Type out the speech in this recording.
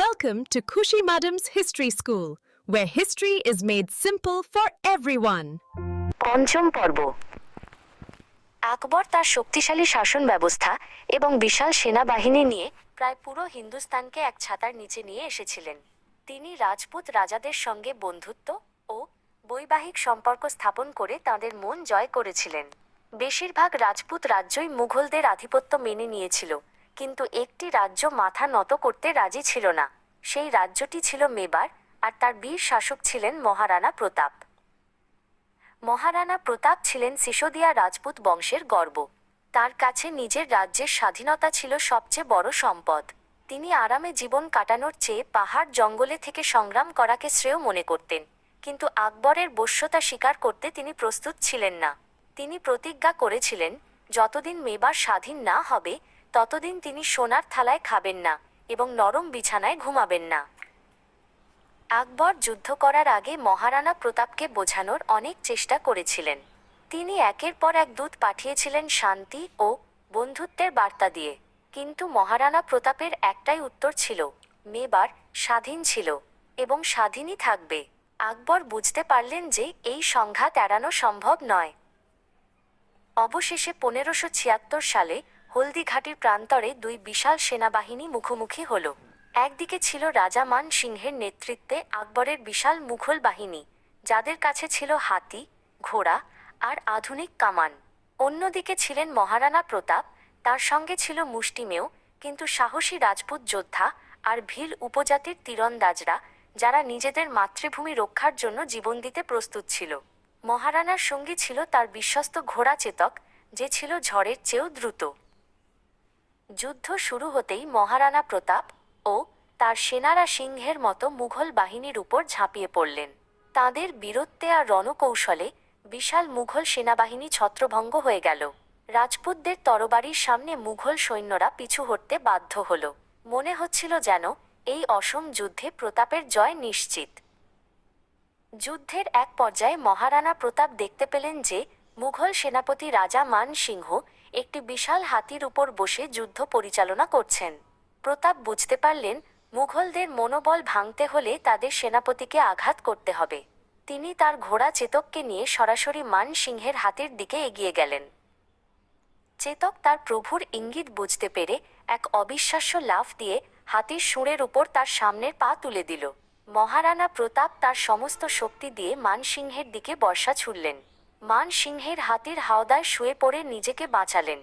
Welcome to Kushi Madam's History School, where history is made simple for everyone. পঞ্চম পর্ব। আকবর তার শক্তিশালী শাসন ব্যবস্থা এবং বিশাল সেনাবাহিনী নিয়ে প্রায় পুরো হিন্দুস্তানকে এক ছাতার নিচে নিয়ে এসেছিলেন। তিনি রাজপুত রাজাদের সঙ্গে বন্ধুত্ব ও বৈবাহিক সম্পর্ক স্থাপন করে তাদের মন জয় করেছিলেন। বেশিরভাগ রাজপুত রাজ্যই মুঘলদের আধিপত্য মেনে নিয়েছিল। কিন্তু একটি রাজ্য মাথা নত করতে রাজি ছিল না। সেই রাজ্যটি ছিল মেবার আর তার বীর শাসক ছিলেন মহারানা প্রতাপ। মহারানা প্রতাপ ছিলেন সিসোদিয়া রাজপুত বংশের গর্ব। তার কাছে নিজের রাজ্যের স্বাধীনতা ছিল সবচেয়ে বড় সম্পদ। তিনি আরামে জীবন কাটানোর চেয়ে পাহাড় জঙ্গলে থেকে সংগ্রাম করাকে শ্রেয় মনে করতেন। কিন্তু আকবরের বশ্যতা স্বীকার করতে তিনি প্রস্তুত ছিলেন না। তিনি প্রতিজ্ঞা করেছিলেন, যতদিন মেবার স্বাধীন না হবে ততদিন তিনি সোনার থালায় খাবেন না এবং নরম বিছানায় ঘুমাবেন না। আকবর যুদ্ধ করার আগে মহারানা প্রতাপকে বোঝানোর অনেক চেষ্টা করেছিলেন। তিনি একের পর এক দূত পাঠিয়েছিলেন শান্তি ও বন্ধুত্বের বার্তা দিয়ে। কিন্তু মহারানা প্রতাপের একটাই উত্তর ছিল, মেবার স্বাধীন ছিল এবং স্বাধীনই থাকবে। আকবর বুঝতে পারলেন যে এই সংঘাত এড়ানো সম্ভব নয়। অবশেষে পনেরোশো ছিয়াত্তর সালে হলদিঘাটির প্রান্তরে দুই বিশাল সেনাবাহিনী মুখোমুখি হল। একদিকে ছিল রাজা মান সিংহের নেতৃত্বে আকবরের বিশাল মুঘল বাহিনী, যাদের কাছে ছিল হাতি, ঘোড়া আর আধুনিক কামান। অন্যদিকে ছিলেন মহারানা প্রতাপ, তার সঙ্গে ছিল মুষ্টিমেয়, কিন্তু সাহসী রাজপুত যোদ্ধা আর ভীল উপজাতির তীরন্দাজরা, যারা নিজেদের মাতৃভূমি রক্ষার জন্য জীবন দিতে প্রস্তুত ছিল। মহারানার সঙ্গী ছিল তার বিশ্বস্ত ঘোড়া চেতক যে ছিল ঝড়ের চেয়েও দ্রুত। যুদ্ধ শুরু হতেই মহারানা প্রতাপ ও তার সেনারা সিংহের মতো মুঘল বাহিনীর উপর ঝাঁপিয়ে পড়লেন। তাদের বীরত্বে আর রণকৌশলে বিশাল মুঘল সেনাবাহিনী ছত্রভঙ্গ হয়ে গেল। রাজপুতদের তরবারির সামনে মুঘল সৈন্যরা পিছু হটতে বাধ্য হল। মনে হচ্ছিল যেন এই অসম যুদ্ধে প্রতাপের জয় নিশ্চিত। যুদ্ধের এক পর্যায়ে মহারানা প্রতাপ দেখতে পেলেন যে মুঘল সেনাপতি রাজা মান সিংহ একটি বিশাল হাতির উপর বসে যুদ্ধ পরিচালনা করছেন। প্রতাপ বুঝতে পারলেন, মুঘলদের মনোবল ভাঙতে হলে তাদের সেনাপতিকে আঘাত করতে হবে। তিনি তার ঘোড়া চেতককে নিয়ে সরাসরি মান সিংহের হাতির দিকে এগিয়ে গেলেন। চেতক তার প্রভুর ইঙ্গিত বুঝতে পেরে এক অবিশ্বাস্য লাফ দিয়ে হাতির সুঁড়ের উপর তার সামনের পা তুলে দিল। মহারানা প্রতাপ তার সমস্ত শক্তি দিয়ে মানসিংহের দিকে বর্ষা ছুড়লেন। মান সিংহের হাতির হাওদায় শুয়ে পড়ে নিজেকে বাঁচালেন।